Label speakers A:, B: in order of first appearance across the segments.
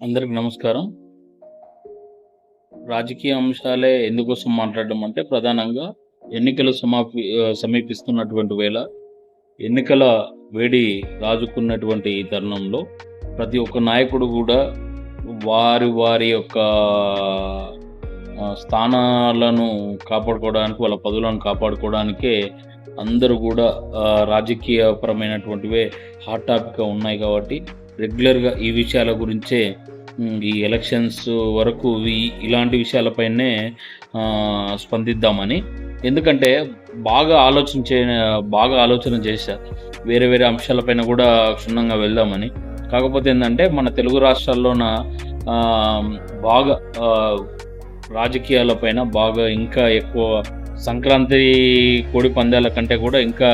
A: అందరికి నమస్కారం. రాజకీయ అంశాలే ఎందుకోసం మాట్లాడడం అంటే ప్రధానంగా ఎన్నికలు సమాపి సమీపిస్తున్నటువంటి వేళ ఎన్నికల వేడి రాజుకున్నటువంటి ఈ తరుణంలో ప్రతి ఒక్క నాయకుడు కూడా వారి వారి యొక్క స్థానాలను కాపాడుకోవడానికి వాళ్ళ పదవులను కాపాడుకోవడానికే అందరూ కూడా రాజకీయపరమైనటువంటివే హాట్ టాపిక్గా ఉన్నాయి కాబట్టి రెగ్యులర్గా ఈ విషయాల గురించే ఈ ఎలక్షన్స్ వరకు ఇలాంటి విషయాలపైనే స్పందిద్దామని. ఎందుకంటే బాగా ఆలోచించే బాగా ఆలోచన చేశారు వేరే వేరే అంశాలపైన కూడా క్షుణ్ణంగా వెళ్దామని. కాకపోతే ఏంటంటే మన తెలుగు రాష్ట్రాల్లోన బాగా రాజకీయాలపైన బాగా ఇంకా ఎక్కువ సంక్రాంతి కోడి పందాల కంటే కూడా ఇంకా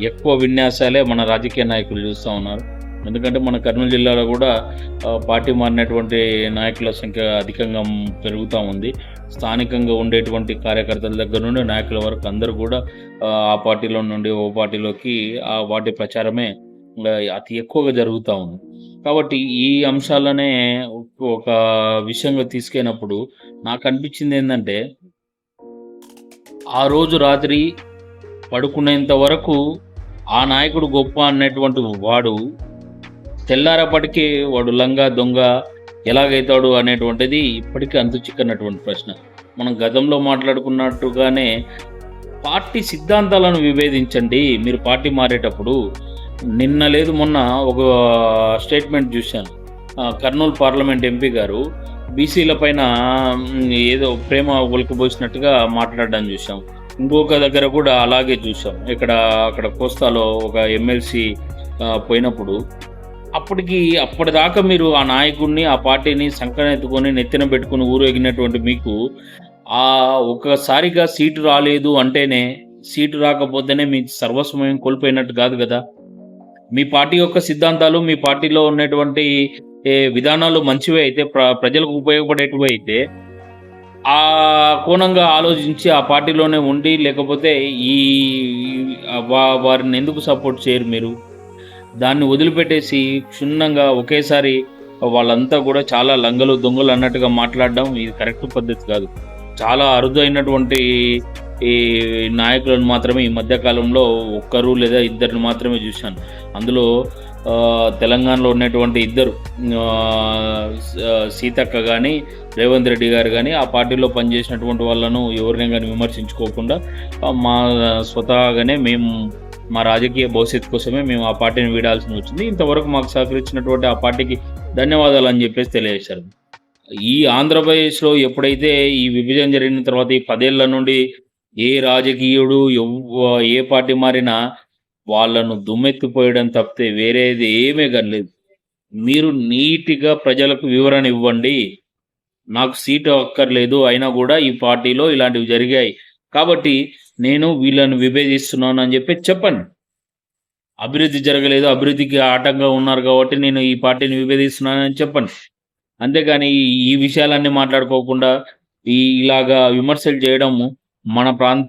A: ఎక్కువ విన్యాసాలే మన రాజకీయ నాయకులు చూస్తూ ఉన్నారు. ఎందుకంటే మన కర్నూలు జిల్లాలో కూడా పార్టీ మారినటువంటి నాయకుల సంఖ్య అధికంగా పెరుగుతూ ఉంది. స్థానికంగా ఉండేటువంటి కార్యకర్తల దగ్గర నుండి నాయకుల వరకు అందరూ కూడా ఆ, పార్టీలో నుండి ఓ పార్టీలోకి ఆ వాటి ప్రచారమే అతి ఎక్కువగా జరుగుతూ ఉంది. కాబట్టి ఈ అంశాలనే ఒక- ఒక విషయంగా తీసుకెళ్ళినప్పుడు నాకు అనిపించింది ఏంటంటే ఆ రోజు రాత్రి పడుకునేంత వరకు ఆ నాయకుడు గొప్ప అన్నటువంటి వాడు తెల్లారప్పటికీ వాడు లంగా దొంగ ఎలాగైతాడు అనేటువంటిది ఇప్పటికీ అంతు చిక్కనటువంటి ప్రశ్న. మనం గతంలో మాట్లాడుకున్నట్టుగానే పార్టీ సిద్ధాంతాలను విభేదించండి మీరు పార్టీ మారేటప్పుడు. నిన్న లేదు మొన్న ఒక స్టేట్మెంట్ చూశాను. కర్నూలు పార్లమెంట్ ఎంపీ గారు బీసీల పైన ఏదో ప్రేమ ఒలికిపోసినట్టుగా మాట్లాడడం చూసాం ఇంకొక దగ్గర కూడా అలాగే చూసాం ఇక్కడ అక్కడ కోస్తాలో ఒక ఎమ్మెల్సీ పోయినప్పుడు అప్పటికి అప్పటిదాకా మీరు ఆ నాయకుడిని ఆ పార్టీని సంకనెత్తుకొని నెత్తిన పెట్టుకుని ఊరేగినటువంటి మీకు ఆ ఒక్కసారిగా సీటు రాలేదు అంటేనే సీటు రాకపోతేనే మీ సర్వస్వయం కోల్పోయినట్టు కాదు కదా. మీ పార్టీ యొక్క సిద్ధాంతాలు మీ పార్టీలో ఉన్నటువంటి విధానాలు మంచివే అయితే ప్ర ప్రజలకు ఉపయోగపడేటివి అయితే ఆ కోణంగా ఆలోచించి ఆ పార్టీలోనే ఉండి లేకపోతే ఈ వారిని ఎందుకు సపోర్ట్ చేయరు మీరు? దాన్ని వదిలిపెట్టేసి క్షుణ్ణంగా ఒకేసారి వాళ్ళంతా కూడా చాలా లంగలు దొంగలు అన్నట్టుగా మాట్లాడడం ఇది కరెక్ట్ పద్ధతి కాదు. చాలా అరుదైనటువంటి ఈ నాయకులను మాత్రమే ఈ మధ్యకాలంలో ఒక్కరు లేదా ఇద్దరిని మాత్రమే చూశాను. అందులో తెలంగాణలో ఉన్నటువంటి ఇద్దరు సీతక్క కానీ రేవంత్ రెడ్డి గారు కానీ ఆ పార్టీలో పనిచేసినటువంటి వాళ్ళను ఎవరిని కానీ విమర్శించుకోకుండా మా స్వతహాగానే మేము మా రాజకీయ భవిష్యత్తు కోసమే మేము ఆ పార్టీని వీడాల్సి వచ్చింది. ఇంతవరకు మాకు సహకరించినటువంటి ఆ పార్టీకి ధన్యవాదాలు అని చెప్పేసి తెలియజేశారు. ఈ ఆంధ్రప్రదేశ్లో ఎప్పుడైతే ఈ విభజన జరిగిన తర్వాత ఈ పదేళ్ళ నుండి ఏ రాజకీయుడు ఎవ ఏ పార్టీ మారినా వాళ్ళను దుమ్మెత్తిపోయడం తప్పితే వేరేది ఏమీ కనలేదు మీరు నీట్గా ప్రజలకు వివరణ ఇవ్వండి. నాకు సీటు అక్కర్లేదు. అయినా కూడా ఈ పార్టీలో ఇలాంటివి జరిగాయి. కాబట్టి నేను వీళ్ళని విభేదిస్తున్నాను అని చెప్పి చెప్పండి. అభివృద్ధి జరగలేదు అభివృద్ధికి ఆటంగా ఉన్నారు కాబట్టి నేను ఈ పార్టీని విభేదిస్తున్నానని చెప్పండి. అంతేగాని ఈ- విషయాలన్నీ మాట్లాడుకోకుండా ఈ ఇలాగా విమర్శలు చేయడము మన ప్రాంత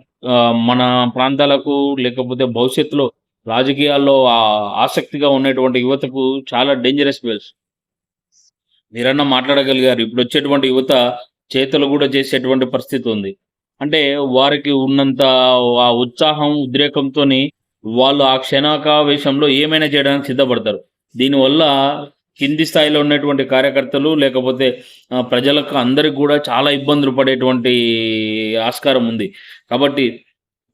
A: మన ప్రాంతాలకు లేకపోతే భవిష్యత్తులో రాజకీయాల్లో ఆసక్తిగా ఉన్నటువంటి యువతకు చాలా డేంజరస్ వేల్స్ మీరన్నా మాట్లాడగలిగారు. ఇప్పుడు వచ్చేటువంటి యువత చేతలు కూడా చేసేటువంటి పరిస్థితి ఉంది. అంటే వారికి ఉన్నంత ఆ ఉత్సాహం ఉద్రేకంతో వాళ్ళు ఆ క్షణాకావేశంలో ఏమైనా చేయడానికి సిద్ధపడతారు. దీనివల్ల కింది స్థాయిలో ఉన్నటువంటి కార్యకర్తలు లేకపోతే ప్రజలకు అందరికి కూడా చాలా ఇబ్బందులు పడేటువంటి ఆస్కారం ఉంది. కాబట్టి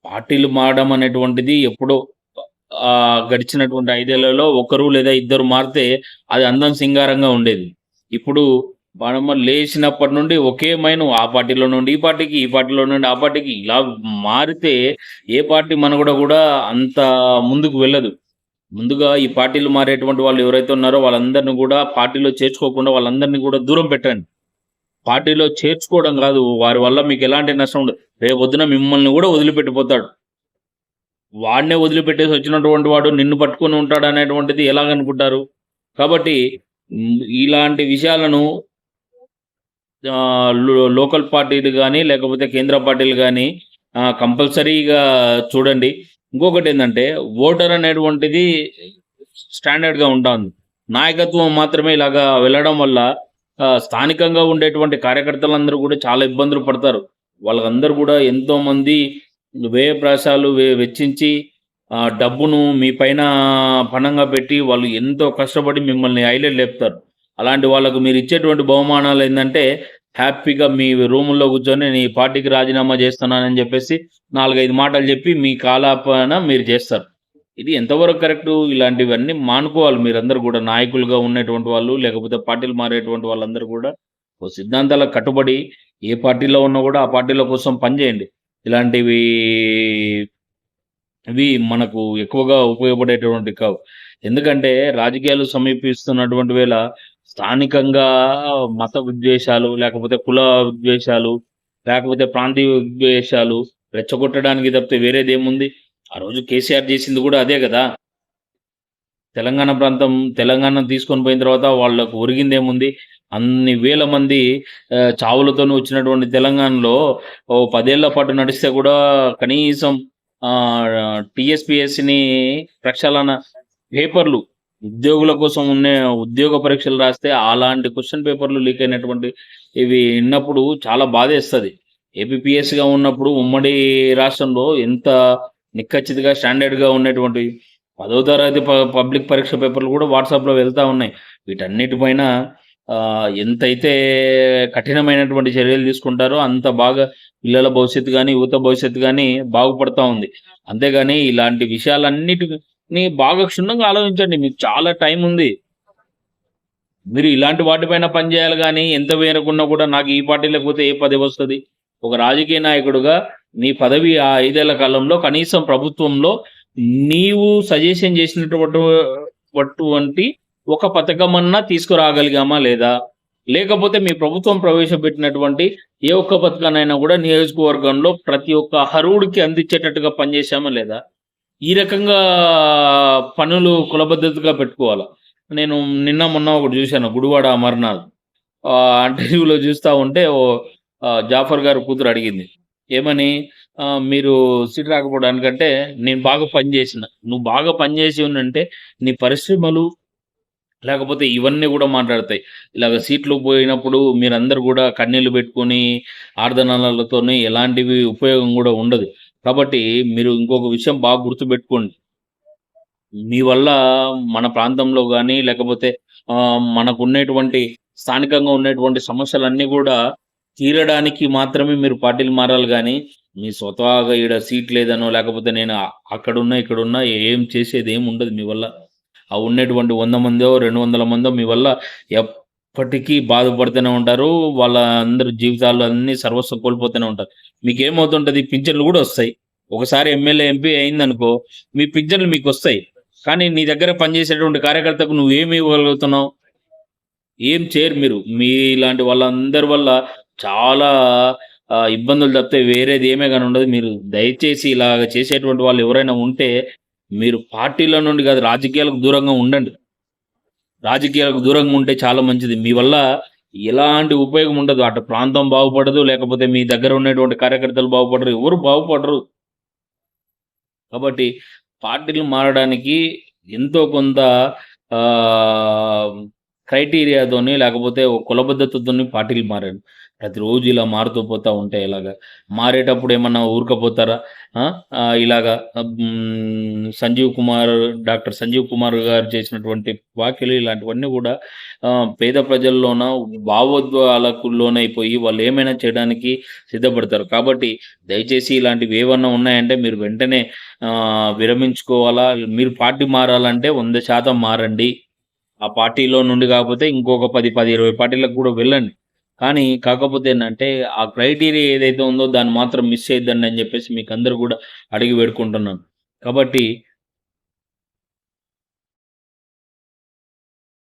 A: పార్టీలు మారడం అనేటువంటిది ఎప్పుడో గడిచినటువంటి ఐదేళ్ళలో ఒకరు లేదా ఇద్దరు మారితే అది అందం సింగారంగా ఉండేది. ఇప్పుడు మనము లేచినప్పటి నుండి ఒకే మైను ఆ పార్టీలో నుండి ఈ పార్టీకి ఈ పార్టీలో నుండి ఆ పార్టీకి ఇలా మారితే ఏ పార్టీ మన కూడా అంత ముందుకు వెళ్ళదు. ముందుగా ఈ పార్టీలు మారేటువంటి వాళ్ళు ఎవరైతే ఉన్నారో వాళ్ళందరినీ కూడా పార్టీలో చేర్చుకోకుండా వాళ్ళందరినీ కూడా దూరం పెట్టండి. పార్టీలో చేర్చుకోవడం కాదు వారి వల్ల మీకు ఎలాంటి నష్టం ఉండదు. రేపు పొద్దున మిమ్మల్ని కూడా వదిలిపెట్టిపోతాడు. వాడినే వదిలిపెట్టేసి వచ్చినటువంటి వాడు నిన్ను పట్టుకొని ఉంటాడు అనేటువంటిది ఎలాగనుకుంటారు? కాబట్టి ఇలాంటి విషయాలను లోకల్ పార్టీలు కానీ లేకపోతే కేంద్ర పార్టీలు కానీ కంపల్సరీగా చూడండి. ఇంకొకటి ఏంటంటే ఓటర్ అనేటువంటిది స్టాండర్డ్గా ఉంటుంది. నాయకత్వం మాత్రమే ఇలాగా వెళ్ళడం వల్ల స్థానికంగా ఉండేటువంటి కార్యకర్తలందరూ కూడా చాలా ఇబ్బందులు పడతారు. వాళ్ళందరూ కూడా ఎంతో మంది వ్యయ ప్రాసాలు వెచ్చించి డబ్బును మీ పైన పణంగా పెట్టి వాళ్ళు ఎంతో కష్టపడి మిమ్మల్ని హైలైట్ లేపుతారు. అలాంటి వాళ్ళకు మీరు ఇచ్చేటువంటి బహుమానాలు ఏంటంటే హ్యాపీగా మీ రూముల్లో కూర్చొని నీ పార్టీకి రాజీనామా చేస్తున్నానని చెప్పేసి నాలుగైదు మాటలు చెప్పి మీ కాలాపన మీరు చేస్తారు. ఇది ఎంతవరకు కరెక్ట్? ఇలాంటివన్నీ మానుకోవాలి. మీరందరూ కూడా నాయకులుగా ఉన్నటువంటి వాళ్ళు లేకపోతే పార్టీలు మారేటువంటి వాళ్ళందరూ కూడా ఓ సిద్ధాంతాలకు కట్టుబడి ఏ పార్టీలో ఉన్నా కూడా ఆ పార్టీల కోసం పనిచేయండి ఇలాంటివి ఇవి మనకు ఎక్కువగా ఉపయోగపడేటువంటి కావు. ఎందుకంటే రాజకీయాలు సమీపిస్తున్నటువంటి వేళ స్థానికంగా మత విద్వేషాలు లేకపోతే కుల విద్వేషాలు లేకపోతే ప్రాంతీయ విద్వేషాలు రెచ్చగొట్టడానికి తప్పితే వేరేదేముంది? ఆ రోజు కేసీఆర్ చేసింది కూడా అదే కదా. తెలంగాణ ప్రాంతం తెలంగాణ తీసుకొని పోయిన తర్వాత వాళ్ళకు ఒరిగిందేముంది? అన్ని వేల మంది చావులతోనే వచ్చినటువంటి తెలంగాణలో ఓ పదేళ్ళ పాటు నడిస్తే కూడా కనీసం టిఎస్పిఎస్సిని ప్రక్షాళన పేపర్లు ఉద్యోగుల కోసం ఉన్న ఉద్యోగ పరీక్షలు రాస్తే అలాంటి క్వశ్చన్ పేపర్లు లీక్ అయినటువంటి ఇవి విన్నప్పుడు చాలా బాధేస్తుంది. ఏపీపీఎస్గా ఉన్నప్పుడు ఉమ్మడి రాష్ట్రంలో ఎంత నిక్కచ్చితగా స్టాండర్డ్గా ఉన్నటువంటి పదో తరగతి ప- పబ్లిక్ పరీక్ష పేపర్లు కూడా వాట్సాప్లో వెళ్తూ ఉన్నాయి. వీటన్నిటిపైన ఎంతైతే కఠినమైనటువంటి చర్యలు తీసుకుంటారో అంత బాగా పిల్లల భవిష్యత్తు కానీ యువత భవిష్యత్తు కానీ బాగుపడతా ఉంది. అంతేగాని ఇలాంటి నీ బాగా క్షుణ్ణంగా ఆలోచించండి మీకు చాలా టైం ఉంది. మీరు ఇలాంటి వాటిపైన పనిచేయాలి కానీ ఎంత వేరకున్నా కూడా నాకు ఈ పార్టీ లేకపోతే ఏ పదవి వస్తుంది? ఒక రాజకీయ నాయకుడుగా నీ పదవి ఆ ఐదేళ్ళ కాలంలో కనీసం ప్రభుత్వంలో నీవు సజెషన్ చేసినటువంటి ఒక పథకమన్నా తీసుకురాగలిగామా లేదా? లేకపోతే మీ ప్రభుత్వం ప్రవేశపెట్టినటువంటి ఏ ఒక్క పథకానైనా కూడా నియోజకవర్గంలో ప్రతి ఒక్క అర్హుడికి అందించేటట్టుగా పనిచేశామా లేదా? ఈ రకంగా పనులు కులబద్ధతగా పెట్టుకోవాలి? నేను నిన్న మొన్న ఒకటి చూశాను గుడివాడ అమర్నాథ్. ఇంటర్వ్యూలో చూస్తూ ఉంటే ఓ జాఫర్ గారు కూతురు అడిగింది ఏమని? మీరు సీట్ రాకపోవడానికంటే నేను బాగా పనిచేసిన నువ్వు బాగా పనిచేసి ఉన్నంటే నీ పరిశ్రమలు లేకపోతే ఇవన్నీ కూడా మాట్లాడతాయి. ఇలాగ సీట్లు పోయినప్పుడు మీరందరూ కూడా కన్నీళ్ళు పెట్టుకొని ఆర్దనాలతోని ఎలాంటివి ఉపయోగం కూడా ఉండదు. కాబట్టి మీరు ఇంకొక విషయం బాగా గుర్తుపెట్టుకోండి. మీ వల్ల మన ప్రాంతంలో కానీ లేకపోతే ఆ, మనకు ఉన్నటువంటి స్థానికంగా ఉన్నటువంటి సమస్యలన్నీ కూడా తీరడానికి మాత్రమే మీరు పార్టీలు మారాలి కానీ మీ స్వతహాగా ఈడ సీట్ లేదనో లేకపోతే నేను అక్కడున్నా ఇక్కడున్నా ఏం చేసేది ఏం ఉండదు మీ వల్ల. ఆ ఉన్నటువంటి వంద మందో రెండు వందల మందో మీ వల్ల ఇప్పటికీ బాధపడుతూనే ఉంటారు. వాళ్ళందరి జీవితాల్లో జీవితాలు అన్ని సర్వస్వం కోల్పోతూనే ఉంటారు. మీకు ఏమవుతుంటుంది పింఛన్లు కూడా వస్తాయి. ఒకసారి ఎమ్మెల్యే ఎంపీ అయిందనుకో మీ పింఛన్లు మీకు వస్తాయి. కానీ నీ దగ్గర పనిచేసేటువంటి కార్యకర్తకు నువ్వు ఏమి ఇవ్వగలుగుతున్నావు? ఏం చేయరు మీరు. మీ ఇలాంటి వాళ్ళందరి వల్ల చాలా ఇబ్బందులు తప్పితే వేరేది ఏమే కానీ ఉండదు. మీరు దయచేసి ఇలాగ చేసేటువంటి వాళ్ళు ఎవరైనా ఉంటే మీరు పార్టీల నుండి కాదు రాజకీయాలకు దూరంగా ఉండండి. రాజకీయాలకు దూరంగా ఉంటే చాలా మంచిది. మీ వల్ల ఎలాంటి ఉపయోగం ఉండదు. అటు ప్రాంతం బాగుపడదు లేకపోతే మీ దగ్గర ఉన్నటువంటి కార్యకర్తలు బాగుపడరు ఎవరు బాగుపడరు. కాబట్టి పార్టీలు మారడానికి ఎంతో కొంత ఆ, క్రైటీరియాతోని లేకపోతే కులబద్ధతతోని పార్టీలు మారాడు ప్రతిరోజు ఇలా మారుతూ పోతూ ఉంటే ఇలాగా మారేటప్పుడు ఏమన్నా ఊరుకపోతారా? ఇలాగా సంజీవ్ కుమార్ డాక్టర్ సంజీవ్ కుమార్ గారు చేసినటువంటి వ్యాఖ్యలు ఇలాంటివన్నీ కూడా పేద ప్రజల్లోన భావోద్వాలకుల్లోనైపోయి వాళ్ళు ఏమైనా చేయడానికి సిద్ధపడతారు. కాబట్టి దయచేసి ఇలాంటివి ఏమన్నా ఉన్నాయంటే మీరు వెంటనే విరమించుకోవాలా? మీరు పార్టీ మారాలంటే వంద శాతం మారండి. ఆ పార్టీలో నుండి కాకపోతే ఇంకొక పది పది ఇరవై పార్టీలకు కూడా వెళ్ళండి. కానీ కాకపోతే ఏంటంటే ఆ క్రైటీరియా ఏదైతే ఉందో దాన్ని మాత్రం మిస్ చేయొద్దండి అని చెప్పేసి మీకు అందరు కూడా అడిగి వేడుకుంటున్నాను. కాబట్టి